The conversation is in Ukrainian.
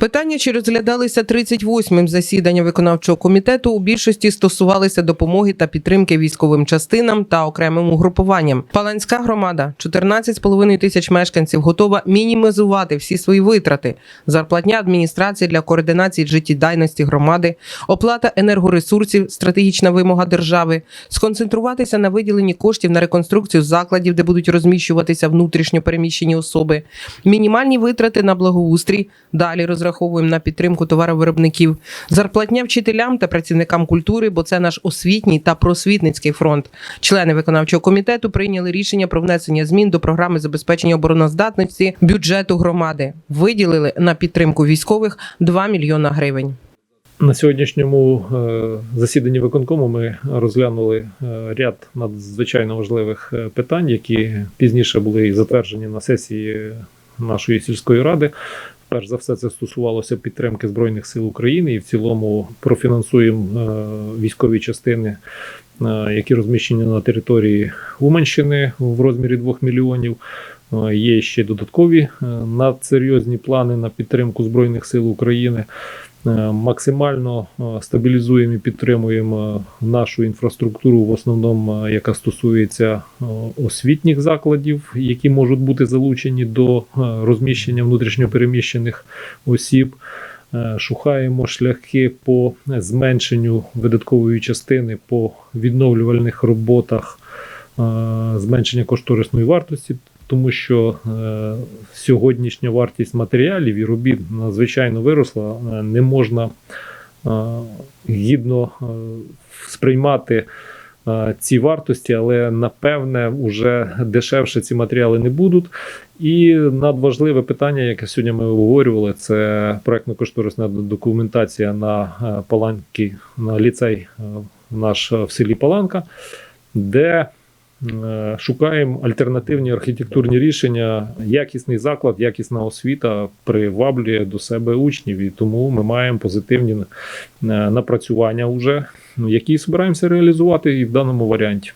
Питання, що розглядалися 38-м засіданням виконавчого комітету, у більшості стосувалися допомоги та підтримки військовим частинам та окремим угрупуванням. Паланська громада, 14,5 тисяч мешканців, готова мінімізувати всі свої витрати. Зарплатня адміністрації для координації життєдайності громади, оплата енергоресурсів, стратегічна вимога держави, сконцентруватися на виділенні коштів на реконструкцію закладів, де будуть розміщуватися внутрішньо переміщені особи, мінімальні витрати на благоустрій. Далі розраховуємо на підтримку товаровиробників, зарплатня вчителям та працівникам культури, бо це наш освітній та просвітницький фронт. Члени виконавчого комітету прийняли рішення про внесення змін до програми забезпечення обороноздатності бюджету громади. Виділили на підтримку військових 2 мільйона гривень. На сьогоднішньому е, засіданні виконкому ми розглянули е, ряд надзвичайно важливих е, питань, які пізніше були затверджені на сесії нашої сільської ради. Перш за все, це стосувалося підтримки Збройних сил України і в цілому профінансуємо е, військові частини, які розміщені на території Уманщини в розмірі 2 мільйонів. Е, Є ще додаткові е, надсерйозні плани на підтримку Збройних сил України. Е, Максимально е, стабілізуємо і підтримуємо нашу інфраструктуру, в основному, е, яка стосується е, освітніх закладів, які можуть бути залучені до е, розміщення внутрішньопереміщених осіб. Е, Шукаємо шляхи по зменшенню видаткової частини по відновлювальних роботах, е, зменшення кошторисної вартості, тому що е, сьогоднішня вартість матеріалів і робіт надзвичайно виросла. Не можна гідно сприймати ці вартості, але напевне вже дешевше ці матеріали не будуть. І надважливе питання, яке сьогодні ми обговорювали, це проектно-кошторисна документація на е, Паланки, на ліцей е, наш в селі Паланка, де е, шукаємо альтернативні архітектурні рішення. Якісний заклад, якісна освіта приваблює до себе учнів, і тому ми маємо позитивні е, напрацювання вже, які збираємося реалізувати і в даному варіанті.